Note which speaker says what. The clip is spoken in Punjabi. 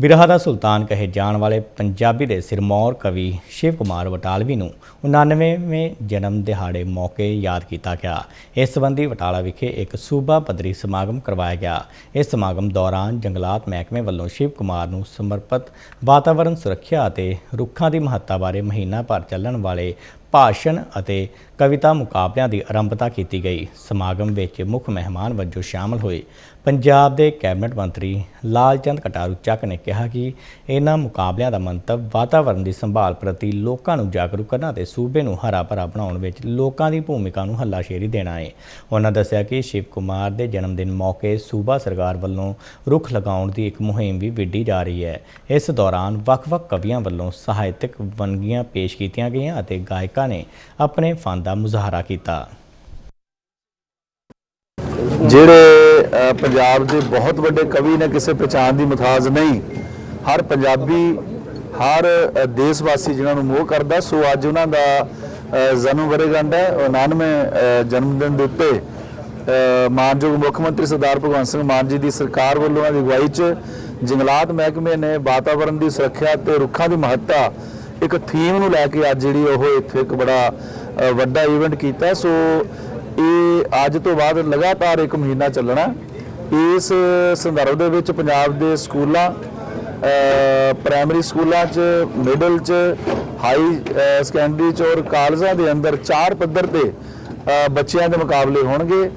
Speaker 1: ਬਿਰਹਾ ਦਾ ਸੁਲਤਾਨ ਕਹੇ ਜਾਣ ਵਾਲੇ ਪੰਜਾਬੀ ਦੇ ਸਿਰਮੌਰ ਕਵੀ ਸ਼ਿਵ ਕੁਮਾਰ ਬਟਾਲਵੀ ਨੂੰ 99ਵੇਂ ਜਨਮ ਦਿਹਾੜੇ ਮੌਕੇ ਯਾਦ ਕੀਤਾ ਗਿਆ। ਇਸ ਸੰਬੰਧੀ ਬਟਾਲਾ ਵਿਖੇ ਇੱਕ ਸੂਬਾ ਪੱਧਰੀ ਸਮਾਗਮ ਕਰਵਾਇਆ ਗਿਆ। ਇਸ ਸਮਾਗਮ ਦੌਰਾਨ ਜੰਗਲਾਤ ਮਹਿਕਮੇ ਵੱਲੋਂ ਸ਼ਿਵ ਕੁਮਾਰ ਨੂੰ ਸਮਰਪਿਤ ਵਾਤਾਵਰਣ ਸੁਰੱਖਿਆ ਅਤੇ ਰੁੱਖਾਂ ਦੀ ਮਹੱਤਤਾ ਬਾਰੇ ਮਹੀਨਾ ਭਰ ਚੱਲਣ ਵਾਲੇ ਭਾਸ਼ਣ ਅਤੇ ਕਵਿਤਾ ਮੁਕਾਬਲਿਆਂ ਦੀ ਆਰੰਭਤਾ ਕੀਤੀ ਗਈ। ਸਮਾਗਮ ਵਿੱਚ ਮੁੱਖ ਮਹਿਮਾਨ ਵਜੋਂ ਸ਼ਾਮਲ ਹੋਏ ਪੰਜਾਬ ਦੇ ਕੈਬਨਿਟ ਮੰਤਰੀ ਲਾਲਚੰਦ ਕਟਾਰੂ ਚੱਕ ਨੇ ਕਿਹਾ ਕਿ ਇਹਨਾਂ ਮੁਕਾਬਲਿਆਂ ਦਾ ਮੰਤਵ ਵਾਤਾਵਰਣ ਦੀ ਸੰਭਾਲ ਪ੍ਰਤੀ ਲੋਕਾਂ ਨੂੰ ਜਾਗਰੂਕ ਕਰਨਾ ਅਤੇ ਸੂਬੇ ਨੂੰ ਹਰਾ ਭਰਾ ਬਣਾਉਣ ਵਿੱਚ ਲੋਕਾਂ ਦੀ ਭੂਮਿਕਾ ਨੂੰ ਹੱਲਾਸ਼ੇਰੀ ਦੇਣਾ ਹੈ ਉਹਨਾਂ ਦੱਸਿਆ ਕਿ ਸ਼ਿਵ ਕੁਮਾਰ ਦੇ ਜਨਮ ਦਿਨ ਮੌਕੇ ਸੂਬਾ ਸਰਕਾਰ ਵੱਲੋਂ ਰੁੱਖ ਲਗਾਉਣ ਦੀ ਇੱਕ ਮੁਹਿੰਮ ਵੀ ਵਿੱਢੀ ਜਾ ਰਹੀ ਹੈ। ਇਸ ਦੌਰਾਨ ਵੱਖ-ਵੱਖ ਕਵੀਆਂ ਵੱਲੋਂ ਸਾਹਿਤਕ ਵੰਨਗੀਆਂ ਪੇਸ਼ ਕੀਤੀਆਂ ਗਈਆਂ ਅਤੇ ਗਾਇਕਾਂ ਨੇ ਆਪਣੇ ਫਨ ਦਾ ਮੁਜ਼ਾਹਰਾ ਕੀਤਾ।
Speaker 2: ਜਿਹੜੇ ਪੰਜਾਬ ਦੇ ਬਹੁਤ ਵੱਡੇ ਕਵੀ ਨੇ ਕਿਸੇ ਪਛਾਣ ਦੀ ਮੁਤਾਜ ਨਹੀਂ। ਹਰ ਪੰਜਾਬੀ ਹਰ ਦੇਸ਼ ਵਾਸੀ ਜਿਨ੍ਹਾਂ ਨੂੰ ਮੋਹ ਕਰਦਾ ਸੋ ਅੱਜ ਉਹਨਾਂ ਦਾ ਜਨਮ ਵਰੇਗੰਢ ਹੈ 99 ਜਨਮ ਦਿਨ ਦੇ ਉੱਤੇ ਅ, ਮਾਨਯੋਗ ਮੁੱਖ ਮੰਤਰੀ ਸਰਦਾਰ ਭਗਵੰਤ ਸਿੰਘ ਮਾਨ ਜੀ ਦੀ ਸਰਕਾਰ ਵੱਲੋਂ ਅਗਵਾਈ 'ਚ ਜੰਗਲਾਤ ਮਹਿਕਮੇ ਨੇ ਵਾਤਾਵਰਣ ਦੀ ਸੁਰੱਖਿਆ ਤੇ ਰੁੱਖਾਂ ਦੀ ਮਹੱਤਤਾ ਇੱਕ ਥੀਮ ਨੂੰ ਲੈ ਕੇ ਅੱਜ ਜਿਹੜੀ ਉਹ ਇੱਥੇ ਇੱਕ ਬੜਾ ਵੱਡਾ ਇਵੈਂਟ ਕੀਤਾ। ਸੋ ਇਹ ਅੱਜ ਤੋਂ ਬਾਅਦ ਲਗਾਤਾਰ ਇੱਕ ਮਹੀਨਾ ਚੱਲਣਾ। ਇਸ ਸੰਦਰਭ ਦੇ ਵਿੱਚ ਪੰਜਾਬ ਦੇ ਸਕੂਲਾਂ ਪ੍ਰਾਇਮਰੀ ਸਕੂਲਾਂ 'ਚ ਮਿਡਲ 'ਚ ਹਾਈ ਅ, ਸੈਕੰਡਰੀ 'ਚ ਔਰ ਕਾਲਜਾਂ ਦੇ ਅੰਦਰ ਚਾਰ ਪੱਧਰ ਤੇ ਬੱਚਿਆਂ ਦੇ ਮੁਕਾਬਲੇ ਹੋਣਗੇ।